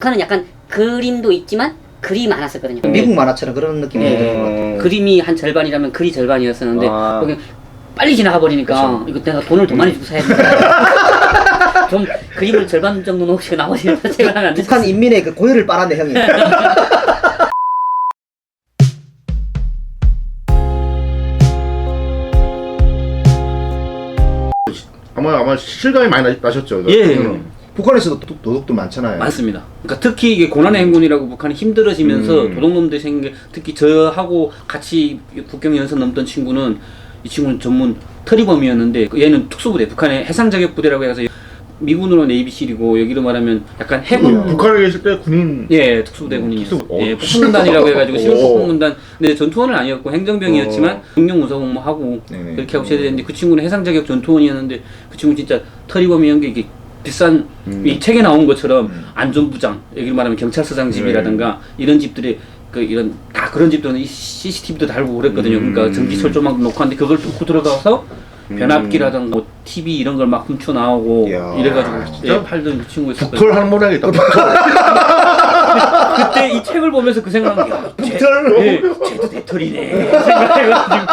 북한은 약간 그림도 있지만 글이 많았었거든요. 미국 만화처럼 그런 느낌이 네. 드는 것 같아요. 그림이 한 절반이라면 글이 절반이었었는데 아. 여기 빨리 지나가 버리니까 이거 내가 돈을 더 많이 주고 사야 된다. 좀 그림을 절반 정도 놓으시고 나머지는 제가 하면 안 되죠. 북한 인민의 그 고열을 빨았네 형이. 아마 아마 실감이 많이 나, 나셨죠. 예. 음. 북한에서도 도- 도둑들 많잖아요. 많습니다. 그러니까 특히 이게 고난의 행군이라고 북한이 힘들어지면서 음. 도둑놈들이 생긴 게 특히 저하고 같이 국경 연선 넘던 친구는 이 친구는 전문 터리범이었는데 그 얘는 특수부대 북한의 해상자격부대라고 해서 미군으로 네이비실이고 여기로 말하면 약간 해군 북한에 계실 때 군인 예, 특수부대 군인이었어요. 특수- 어. 예, 폭풍군단이라고 해가지고 시골. 폭풍군단. 근데 전투원은 아니었고 행정병이었지만 어. 능력 무사 네네. 그렇게 하고 제대했는데 그 친구는 해상 자격 전투원이었는데 그 친구 진짜 터리범이었는 게 이게 비싼 음. 이 책에 나온 것처럼 음. 안전부장 여기 말하면 경찰서장 집이라든가 이런 집들이 그 이런 다 그런 집들은 이 CCTV도 달고 그랬거든요. 음. 그러니까 전기 철조망도 놓고 하는데 그걸 뚫고 들어가서 음. 변압기라든가 뭐 TV 이런 걸 막 훔쳐 나오고 이야, 이래가지고 진짜? 예, 팔던 그 친구 있었거든요. 북털 하는 모양이다. 북털. 그때 이 책을 보면서 그 생각한 게 야, 쟤- 북털. 예, 쟤도 대털이네 생각해가지고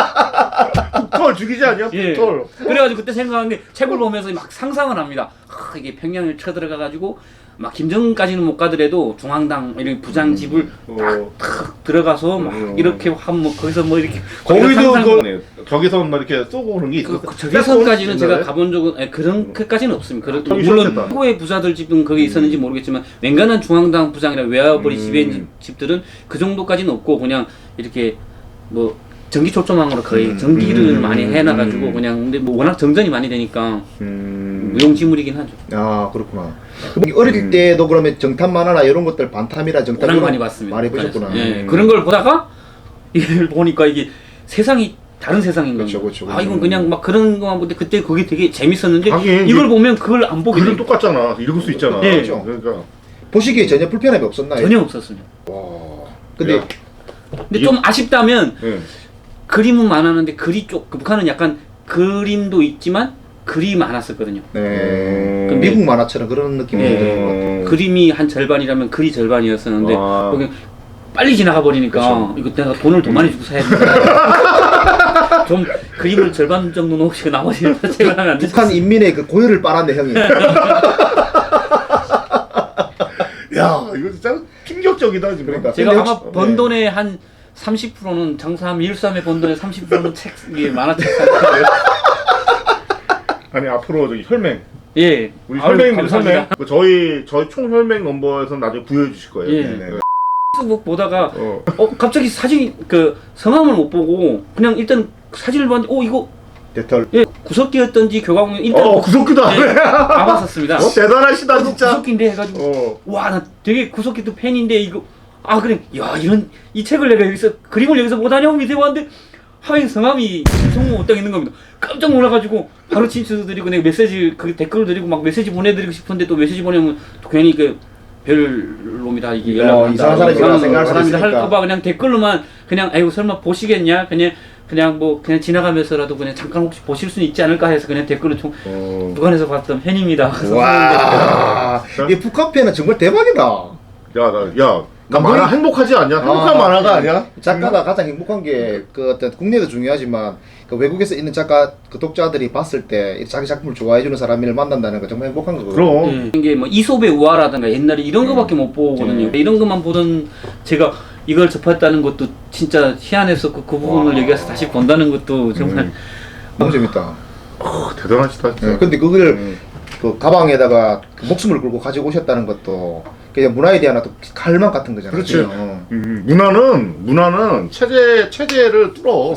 북털 죽이지 않냐? 예. 북털. 그래가지고 그때 생각한 게 책을 보면서 막 상상을 합니다 아, 이게 평양을 쳐들어가 가지고 막 김정은까지는 못 가더라도 중앙당 이런 부장 집을 어. 탁 들어가서 막 음. 이렇게 한뭐 거기서 뭐 이렇게 거기도 상상- 그 네. 저기선 막 이렇게 쏘고 오는 게 그, 있었어. 그 저기선까지는 제가? 가본 적은 아니, 그런 것까지는 없습니다. 그래도 하기 물론 싫었겠다. 후에 부자들 집은 거기 있었는지 모르겠지만 웬간한 중앙당 부장이나 외화벌이 음. 지배인 집- 집들은 그 정도까지는 없고 그냥 이렇게 뭐 전기 초점망으로 거의 음. 전기를 음. 많이 해놔가지고 음. 그냥 근데 뭐 워낙 정전이 많이 되니까 음. 무용지물이긴 하죠. 아 그렇구나. 그럼 어릴 음. 때도 그러면 정탐 만화나 이런 것들 반탐이나 정탐 워낙 이런 많이 봤습니다. 많이 보셨구나. 예, 음. 그런 걸 보다가 이걸 보니까 이게 세상이 다른 세상인 그렇죠, 거예요. 그렇죠, 아 그렇죠. 이건 그냥 막 그런 거만 보는데 그때 그게 되게 재밌었는데 하긴 이걸 보면 그걸 안 보게 글은. 똑같잖아. 읽을 수 있잖아. 예. 그렇죠. 그러니까. 보시기에 전혀 불편함이 없었나요? 전혀 없었습니다. 와. 근데 야. 근데 이- 좀 아쉽다면 예. 그림은 많았는데 글이 쪽그 북한은 약간 그림도 있지만 글이 많았었거든요. 네. 그 미국 만화처럼 그런 느낌이 예. 드는 것 같아요. 그림이 한 절반이라면 글이 절반이었었는데 아. 거기 빨리 지나가 버리니까 그렇죠. 이거 내가 돈을 더 많이 주고 사야 된다. 좀 그림을 절반 정도 놓으시고 나머지는 제가 하면 안 되죠. 북한 인민의 그 고열을 빨았네 형이. 야, 이거 진짜 충격적이다 지금. 그러니까. 제가 근데 아마 혹시- 번 네. 돈의 한 30%는 장사하면 일수함에 번 돈의 30%는 책, 이게 만화책 살 거예요. 아니 앞으로 저기 혈맹 예. 우리 아유, 혈맹입니다. 감사합니다. 혈맹. 그 저희 저희 총 혈맹 넘버에서 나중에 부여해 주실 거예요. 예. 네. 페이스북 보다가 어. 어 갑자기 사진 그 성함을 못 보고 그냥 일단 사진을 봤는데 어 이거 대털. 예 구석기였던지 교과목 일단 어, 구석기도 안 예, 해. 알았었습니다. 어, 대단하시다 진짜. 구석기인데 해가지고 어. 와 나 되게 구석기도 팬인데 이거 아 그래 야 이런 이 책을 내가 여기서 그림을 여기서 보다니 하고 밑에 봤는데 하행 성함이 김성모 딱 있는 겁니다. 깜짝 놀라가지고 바로 친추 드리고 내가 메시지 그 댓글을 드리고 막 메시지 보내드리고 싶은데 또 메시지 보내면 또 괜히 그 별놈이다 이게 어, 연락을 이상한 한다. 사람이구나 생각할 있으니까. 할까봐 그냥 댓글로만 그냥 아이고 설마 보시겠냐 그냥 그냥 뭐 그냥 지나가면서라도 그냥 잠깐 혹시 보실 수 있지 않을까 해서 그냥 댓글을 총 어. 북한에서 봤던 팬입니다. 그래서 와. 이 북한 팬은 정말 대박이다. 야, 나, 야, 나 감독이- 만화 행복하지 않냐? 행복한 아, 만화가 아니야? 작가가 가장 행복한 게 그 어떤 국내도 중요하지만 그 외국에서 있는 작가 그 독자들이 봤을 때 자기 작품을 좋아해 주는 사람을 만난다는 거 정말 행복한 거거든요. 그럼. 예, 이게 뭐 이솝의 우화라든가 옛날에 이런 거밖에 못 보거든요. 예. 이런 것만 보던 제가 이걸 접했다는 것도 진짜 희한했었고 그 부분을 와. 여기 와서 다시 본다는 것도 정말 음. 너무 재밌다. 어, 대단하시다 진짜. 예, 근데 그걸 음. 그 가방에다가 그 목숨을 걸고 가지고 오셨다는 것도 그냥 문화에 대한 또 칼만 같은 거잖아요. 그렇지. 어. 음, 문화는 문화는 체제 체제를 뚫어.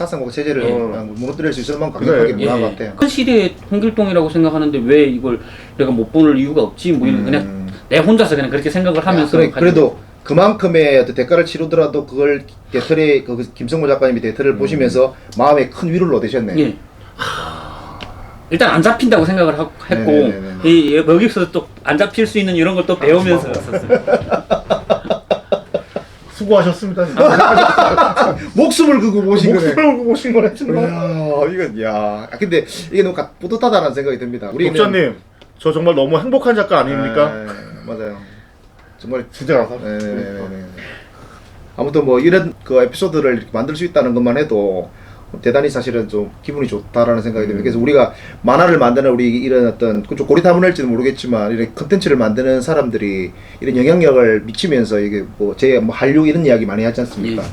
사상과 체제를 어. 무너뜨릴 수 있을 만큼 강력하게 그래. 문화 예, 같아요. 큰 시대의 홍길동이라고 생각하는데 왜 이걸 내가 못 보는 이유가 없지 뭐 이런 그냥 음. 내 혼자서 그냥 그렇게 생각을 하면서 그래, 가지고- 그래도 그만큼의 어떤 대가를 치르더라도 그걸 대틀에 그 김성모 작가님이 대틀을 음. 보시면서 마음에 큰 위로를 얻으셨네. 예. 일단 안 잡힌다고 생각을 하, 했고 네네네네. 이 여기서 또 안 잡힐 수 있는 이런 걸 또 배우면서 갔었어요. 수고하셨습니다. 목숨을 걸고 모신 거네. 목숨을 걸고 오신 거네 정말. 이야, 이건 야. 아, 근데 이게 너무 가- 뿌듯하다는 생각이 듭니다. 우리는 독자님, 저 정말 너무 행복한 작가 아닙니까? 네, 맞아요. 정말 진짜 감사. 네네네. 아무튼 뭐 이런 그 에피소드를 이렇게 만들 수 있다는 것만 해도 대단히 사실은 좀 기분이 좋다라는 생각이 듭니다. 그래서 우리가 만화를 만드는 우리 이런 어떤 좀 고리타분할지도 모르겠지만 이런 컨텐츠를 만드는 사람들이 이런 영향력을 미치면서 이게 뭐제 뭐 한류 이런 이야기 많이 하지 않습니까? 예.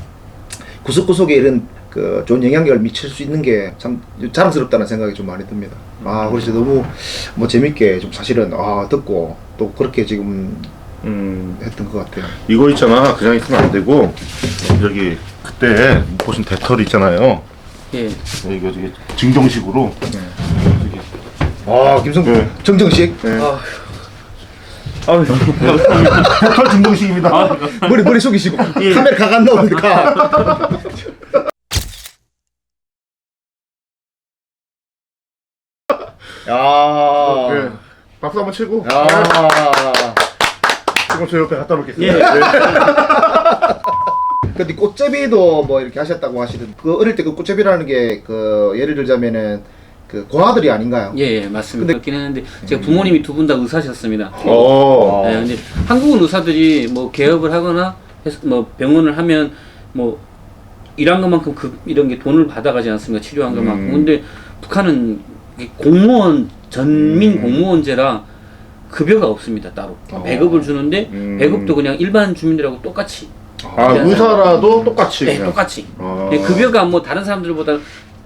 구석구석에 이런 그 좋은 영향력을 미칠 수 있는 게 참 자랑스럽다는 생각이 좀 많이 듭니다. 아, 그래서 너무 뭐 재밌게 좀 사실은 아 듣고 또 그렇게 지금 음, 했던 것 같아요. 이거 있잖아. 그냥 있으면 안 되고 여기 그때 보신 대털 있잖아요. 예. 이거 되게 증정식으로 아 김성 네. 정정식 네. 아, 아유, 대털 증정식입니다. 머리 머리 숙이시고 카메라 가간 나오니까. 야. 네. 박수 한번 치고 야. 지금 저 옆에 갖다 놓겠습니다. 네. 근데 꽃제비도 뭐 이렇게 하셨다고 하시던 그 어릴 때 그 꽃제비라는 게 그 예를 들자면은 그 고아들이 아닌가요? 예, 예, 맞습니다. 근데- 그렇긴 했는데 제가 부모님이 두 분 다 의사셨습니다. 어. 네, 근데 한국은 의사들이 뭐 개업을 하거나 해서 뭐 병원을 하면 뭐 일한 것만큼 그 이런 게 돈을 받아가지 않습니까? 치료한 것만큼. 음. 근데 북한은 이게 공무원 전민 음. 공무원제라 급여가 없습니다 따로 어. 배급을 주는데 음. 배급도 그냥 일반 주민들하고 똑같이 아 의사라도 똑같이 네, 그냥. 똑같이 아. 네, 급여가 뭐 다른 사람들보다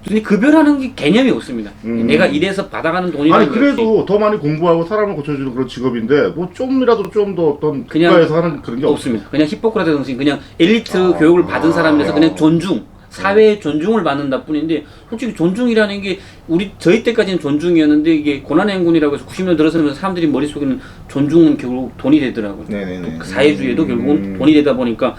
근데 급여라는 게 개념이 없습니다. 음. 내가 일해서 받아가는 돈이라는 아니 게 그래도 더 많이 공부하고 사람을 고쳐주는 그런 직업인데 뭐 좀이라도 좀 더 어떤 그냥 국가에서 하는 그런 게 없. 없습니다. 그냥 히포크라테 정신 그냥 엘리트 아. 교육을 받은 사람이라서 아. 그냥 존중 사회의 존중을 받는다 뿐인데 솔직히 존중이라는 게 우리 저희 때까지는 존중이었는데 이게 고난의 행군이라고 해서 90년 들어서면 사람들이 머릿속에는 존중은 결국 돈이 되더라고요. 네네네. 그 사회주의도 결국은 음. 돈이 되다 보니까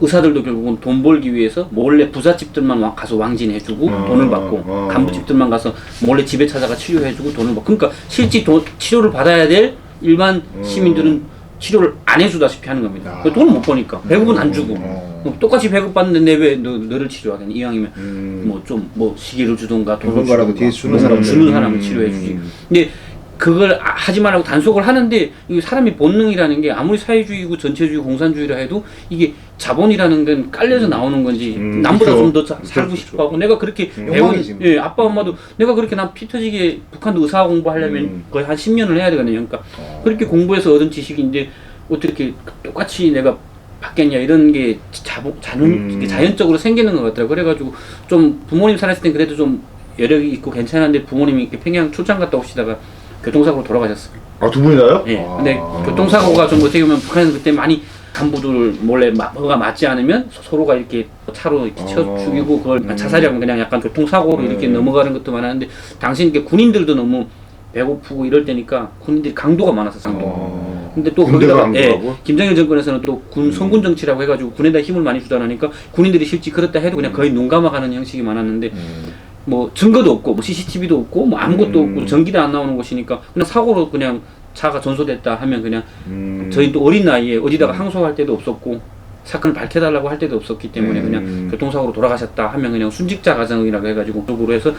의사들도 결국은 돈 벌기 위해서 몰래 부잣집들만 와- 가서 왕진해주고 어, 돈을 받고 어. 간부집들만 가서 몰래 집에 찾아가 치료해주고 돈을 받고 그러니까 실제 돈, 치료를 받아야 될 일반 시민들은 치료를 안 해주다시피 하는 겁니다. 아. 그 돈을 못 버니까 배급은 안 주고 어. 뭐 똑같이 배급받는데 왜 너, 너를 치료하겠니 이왕이면 음. 뭐 좀 뭐 시계를 주던가 돈을 주던가 뒤에 주는 뭐 사람들. 주는 사람을 음. 치료해 주지. 근데 그걸 아- 하지 말라고 단속을 하는데 이 사람의 본능이라는 게 아무리 사회주의고 전체주의 공산주의라 해도 이게 자본이라는 건 깔려져 나오는 건지 음, 남보다. 좀 더 살고 그쵸. 싶어 하고 내가 그렇게 배운 욕망이지 뭐. 예 아빠 엄마도 내가 그렇게 난 피 터지게 북한도 의사 공부하려면 음. 거의 한 10년을 해야 되거든요 그러니까 그렇게 공부해서 얻은 지식인데 어떻게 똑같이 내가 받겠냐 이런 게 자본 자연 음. 자연적으로 생기는 것 같더라고 그래가지고 좀 부모님 살았을 땐 그래도 좀 여력이 있고 괜찮은데 부모님이 이렇게 평양 출장 갔다 오시다가 교통사고로 돌아가셨어요. 아 두 분이나요? 예. 아. 근데 교통사고가 좀 어떻게 보면 북한은 그때 많이 간부들 몰래 마- 뭐가 맞지 않으면 서- 서로가 이렇게 차로 이렇게 쳐 어. 죽이고 그걸 음. 자살이라고 그냥 약간 교통사고로 네. 이렇게 넘어가는 것도 많았는데 당시 이렇게 군인들도 너무 배고프고 이럴 때니까 군인들이 강도가 많았었어요. 어. 근데 또 군대가 거기다가 예? 김정일 정권에서는 또군 음. 성군 정치라고 해가지고 군에다 힘을 많이 주다 보니까 군인들이 실제 그렇다 해도 그냥 거의 눈 감아가는 형식이 많았는데 음. 뭐 증거도 없고 뭐 CCTV도 없고 뭐 아무것도 음. 없고 전기도 안 나오는 곳이니까 그냥 사고로 그냥 차가 전소됐다 하면 그냥 음. 저희 또 어린 나이에 어디다가 항소할 때도 없었고 사건을 밝혀달라고 할 때도 없었기 때문에 음. 그냥 교통사고로 돌아가셨다 하면 그냥 순직자 가정이라고 해가지고 쪽으로 해서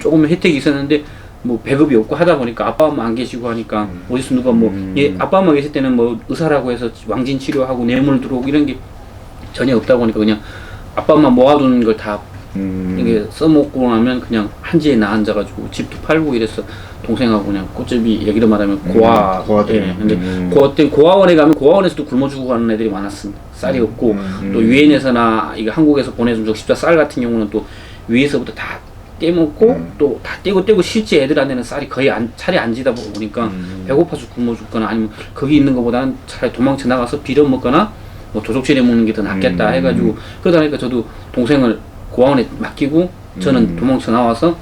조금 혜택이 있었는데 뭐 배급이 없고 하다 보니까 아빠 엄마 안 계시고 하니까 어디서 누가 뭐 음. 예, 아빠 엄마 계실 때는 뭐 의사라고 해서 왕진 치료하고 뇌물 들어오고 이런 게 전혀 없다 보니까 그냥 아빠 엄마 모아둔 걸다 음. 이게 써먹고 나면 그냥 한지에 나 앉아가지고 집도 팔고 이래서 동생하고 그냥 꽃제비 얘기로 말하면 고아 고아들. 예 근데 음. 고아 때 고아원에 가면 고아원에서도 굶어 죽고 가는 애들이 많았습니다 쌀이 없고 음. 또 유엔에서나 이거 한국에서 보내준 적십자 쌀 같은 경우는 또 위에서부터 다 떼먹고 음. 또다 떼고 떼고 실제 애들한테는 쌀이 거의 안, 차례 안 지다 보니까 음. 배고파서 굶어 죽거나 아니면 거기 있는 것보다는 차라리 도망쳐 나가서 빌어 먹거나 뭐 도적질해 먹는 게 더 낫겠다 음. 해가지고 그러다 보니까 저도 동생을 고아원에 맡기고 저는 음. 도망쳐 나와서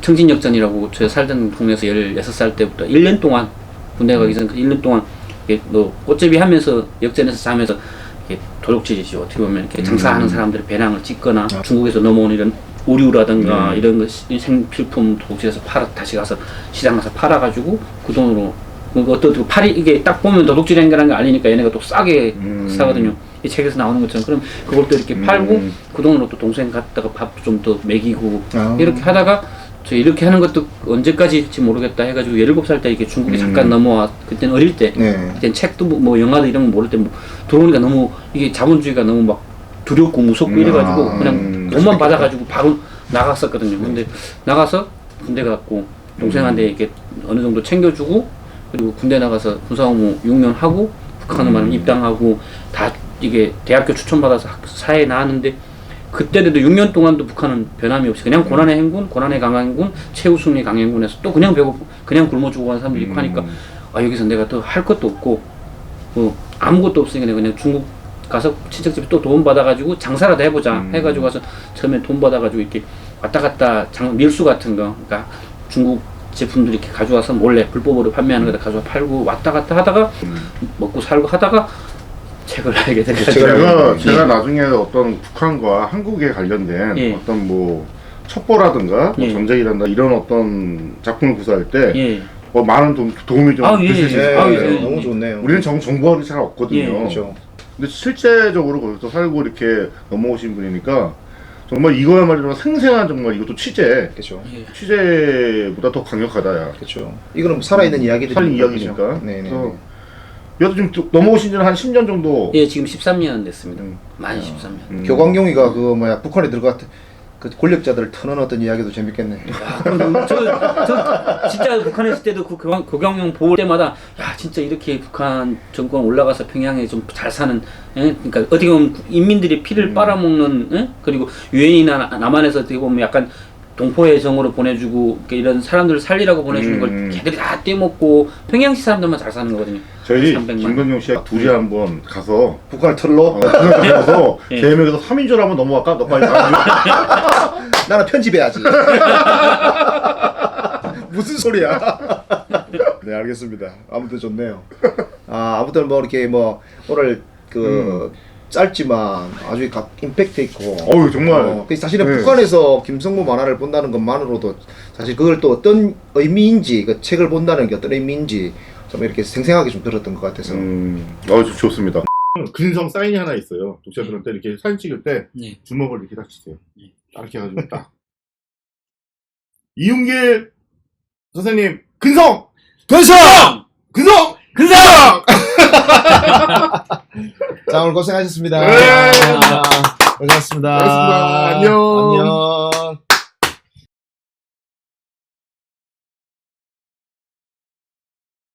청진역전이라고 제가 살던 동네에서 16살 때부터 1년 동안 군대 가기 전에 1년 동안 너 꽃제비 하면서 역전에서 자면서 이렇게 도둑질이지 어떻게 보면 이렇게 장사하는 음. 사람들의 배낭을 찍거나 중국에서 넘어온 이런 우류라든가 음. 이런 거 시- 생필품 도둑질해서 팔아 다시 가서 시장 가서 팔아가지고 그 돈으로 뭐 어떤 팔이 이게 딱 보면 도둑질한 거라는 거 알리니까 얘네가 또 싸게 음. 사거든요. 이 책에서 나오는 것처럼 그럼 그걸 또 이렇게 음. 팔고 그 돈으로 또 동생 갖다가 밥도 좀 더 먹이고 아. 이렇게 하다가 저 이렇게 하는 것도 언제까지일지 모르겠다 해가지고 17살 때 이렇게 중국에 잠깐 음. 넘어와 그때는 어릴 때 네. 그때 책도 뭐, 뭐 영화도 이런 거 모를 때 뭐 들어오니까 너무 이게 자본주의가 너무 막 두렵고 무섭고 음. 이래가지고 아, 그냥 음. 돈만 받아가지고 바로 나갔었거든요. 근데 나가서 군대 갔고 동생한테 이렇게 어느 정도 챙겨주고 그리고 군대 나가서 군사복무 6년 하고 북한으로 음. 입당하고 다 이게 대학교 추천받아서 학- 사회에 나왔는데 그때도 6년 동안도 북한은 변함이 없이 그냥 고난의 행군, 고난의 강행군, 최우승리 강행군에서 또 그냥 배고 그냥 굶어 죽고 가는 사람들이 있고 하니까 음. 아 여기서 내가 더할 것도 없고 뭐 아무것도 없으니까 내가 그냥 중국 가서 친척집에 또 돈 받아가지고 장사라도 해보자 음. 해가지고 가서 처음에 돈 받아가지고 이렇게 왔다 갔다 장 밀수 같은 거 그러니까 중국 제품들 이렇게 가져와서 몰래 불법으로 판매하는 거다 가져와 팔고 왔다 갔다 하다가 음. 먹고 살고 하다가 책을 알게 제가 예. 제가 나중에 어떤 북한과 한국에 관련된 예. 어떤 뭐 첩보라든가 뭐 예. 전쟁이란다 이런 어떤 작품을 구사할 때 예. 뭐 많은 도움, 도움이 좀 아, 예, 되실 수 예. 있을 네, 것 아, 같아요. 예. 너무 좋네요. 우리는 정, 정보가 잘 없거든요. 예, 그렇죠. 근데 실제적으로 거기서 살고 이렇게 넘어오신 분이니까 정말 이거야말로 생생한 정말 이것도 취재 그렇죠. 예. 취재보다 더 강력하다 야. 그렇죠. 이거는 뭐 살아있는 이야기들. 살인 이야기니까. 네, 네. 그래서 여도 지금 또 넘어오신 지는 한 10년 정도. 예, 지금 13년 됐습니다. 음. 만 13년. 음. 교광용이가 그 뭐야 북한에 들어갔 그 권력자들을 터는 어떤 이야기도 재밌겠네. 야, 저, 저 진짜 북한에 있을 때도 그 교광, 교광용 볼 때마다 야 진짜 이렇게 북한 정권 올라가서 평양에 좀 잘 사는 예? 그러니까 어떻게 보면 인민들의 피를 음. 빨아먹는 예? 그리고 유엔이나 남한에서 어떻게 보면 약간 동포의 정으로 보내주고 이런 사람들을 살리라고 보내주는 음. 걸 걔들이 다 떼먹고 평양시 사람들만 잘 사는 거거든요. 저희 300만. 김건영 씨가 두제 한번 가서 북한을 털로 어, 가서 예. 세 명에서 3인조로 한번 넘어갈까? 너 빨리 가. 나는 편집해야지. 무슨 소리야? 네 알겠습니다. 아무튼 좋네요. 아 아무튼 뭐 이렇게 뭐 오늘 그 짧지만 아주 각 임팩트 있고. 어우 정말 어, 그 사실은 네. 북한에서 김성모 만화를 본다는 것만으로도 사실 그걸 또 어떤 의미인지 그 책을 본다는 게 어떤 의미인지 좀 이렇게 생생하게 좀 들었던 것 같아서 음, 어, 좋- 좋습니다. 근성 사인이 하나 있어요. 독자들한테 이렇게 사진 찍을 때 네. 주먹을 이렇게 딱 치세요. 예. 딱 이렇게 해가지고 딱. 이윤길 선생님, 근성! 근성! 근성! 근성! 자 오늘 고생하셨습니다. 네. 아, 고생하셨습니다. 고맙습니다. 안녕. 안녕.